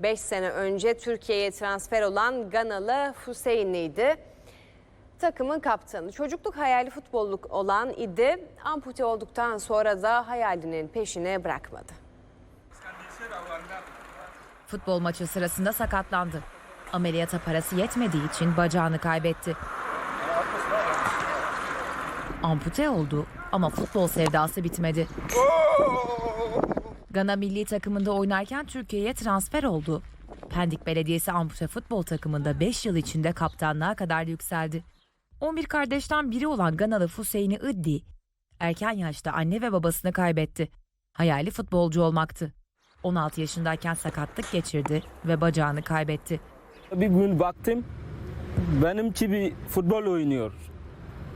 5 sene önce Türkiye'ye transfer olan Ganalı Hüseyin'liydi. Takımın kaptanı. Çocukluk hayali futbolluk olan idi. Ampute olduktan sonra da hayalinin peşine bırakmadı. Futbol maçı sırasında sakatlandı. Ameliyata parası yetmediği için bacağını kaybetti. Ampute oldu ama futbol sevdası bitmedi. Gana milli takımında oynarken Türkiye'ye transfer oldu. Pendik Belediyesi ampute futbol takımında 5 yıl içinde kaptanlığa kadar yükseldi. 11 kardeşten biri olan Ganalı Hüseyin'i Iddi, erken yaşta anne ve babasını kaybetti. Hayali futbolcu olmaktı. 16 yaşındayken sakatlık geçirdi ve bacağını kaybetti. Bir gün baktım benimki bir futbol oynuyor.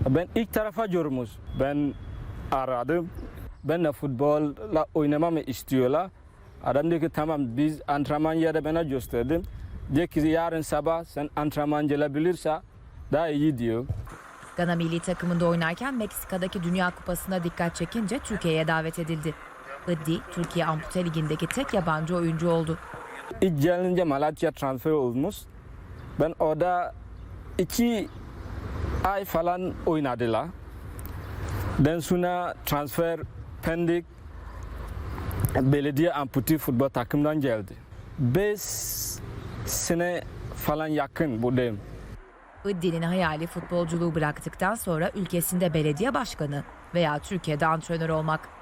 Ben ilk tarafa görmüş. Ben aradım. Ben de futbolla oynamamı istiyorlar. Adam diyor ki tamam biz antrenman yeri bana gösterdim. Diyor ki yarın sabah sen antrenman gelebilirse daha iyi diyor. Gana milli takımında oynarken Meksika'daki Dünya Kupası'na dikkat çekince Türkiye'ye davet edildi. Iddi, Türkiye Ampute Ligi'ndeki tek yabancı oyuncu oldu. İlk gelince Malatya transfer olmuş. Ben orada iki ay falan oynadılar. Den sonra transfer Pendik belediye amputi futbol takımdan geldi. Beş sene falan yakın buradayım. Iddi'nin hayali futbolculuğu bıraktıktan sonra ülkesinde belediye başkanı veya Türkiye'de antrenör olmak.